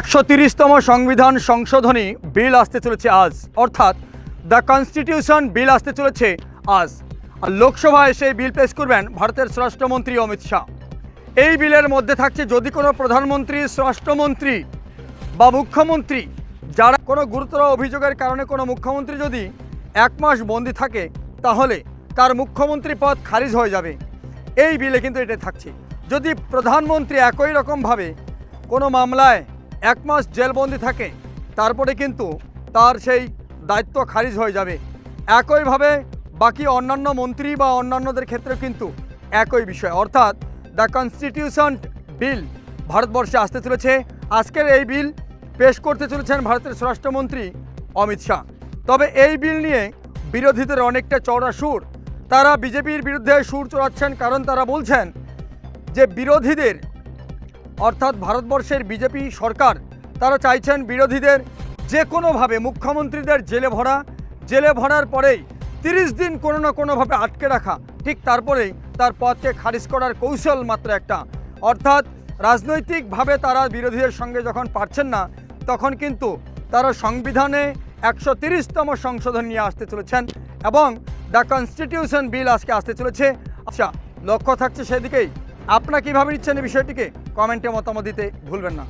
একশো তিরিশতম সংবিধান সংশোধনী বিল আসতে চলেছে আজ। অর্থাৎ দ্য কনস্টিটিউশন বিল আসতে চলেছে আজ। আর লোকসভায় সেই বিল পেশ করবেন ভারতের স্বরাষ্ট্রমন্ত্রী অমিত শাহ। এই বিলের মধ্যে থাকছে যদি কোনো প্রধানমন্ত্রী, স্বরাষ্ট্রমন্ত্রী বা মুখ্যমন্ত্রী, যারা কোনো গুরুতর অভিযোগের কারণে কোনো মুখ্যমন্ত্রী যদি এক মাস বন্দি থাকে, তাহলে তার মুখ্যমন্ত্রী পদ খারিজ হয়ে যাবে। এই বিলে কিন্তু এটা থাকছে। যদি প্রধানমন্ত্রী একই রকমভাবে কোনো মামলায় এক মাস জেলবন্দি থাকে, তারপরে কিন্তু তার সেই দায়িত্ব খারিজ হয়ে যাবে। একইভাবে বাকি অন্যান্য মন্ত্রী বা অন্যান্যদের ক্ষেত্রে কিন্তু একই বিষয়। অর্থাৎ দ্য কনস্টিটিউশন বিল ভারতবর্ষে আসতে চলেছে। আজকের এই বিল পেশ করতে চলেছেন ভারতের স্বরাষ্ট্রমন্ত্রী অমিত শাহ। তবে এই বিল নিয়ে বিরোধীদের অনেকটা চওড়া সুর। তারা বিজেপির বিরুদ্ধে সুর চড়াচ্ছেন কারণ তারা বলছেন যে বিরোধীদের অর্থাৎ ভারতবর্ষের বিজেপি সরকার, তারা চাইছেন বিরোধীদের যে কোনোভাবে মুখ্যমন্ত্রীদের জেলে ভরা, জেলে ভরার পরেই তিরিশ দিন কোনো না কোনোভাবে আটকে রাখা, ঠিক তারপরেই তার পথকে খারিজ করার কৌশল মাত্র একটা। অর্থাৎ রাজনৈতিকভাবে তারা বিরোধীদের সঙ্গে যখন পারছেন না, তখন কিন্তু তারা সংবিধানে একশো তিরিশতম সংশোধন নিয়ে আসতে চলেছেন এবং দ্য কনস্টিটিউশন বিল আজকে আসতে চলেছে। আচ্ছা লক্ষ্য থাকছে সেদিকেই। আপনারা কীভাবে নিচ্ছেন এই বিষয়টিকে কমেন্টে মতামত দিতে ভুলবেন না।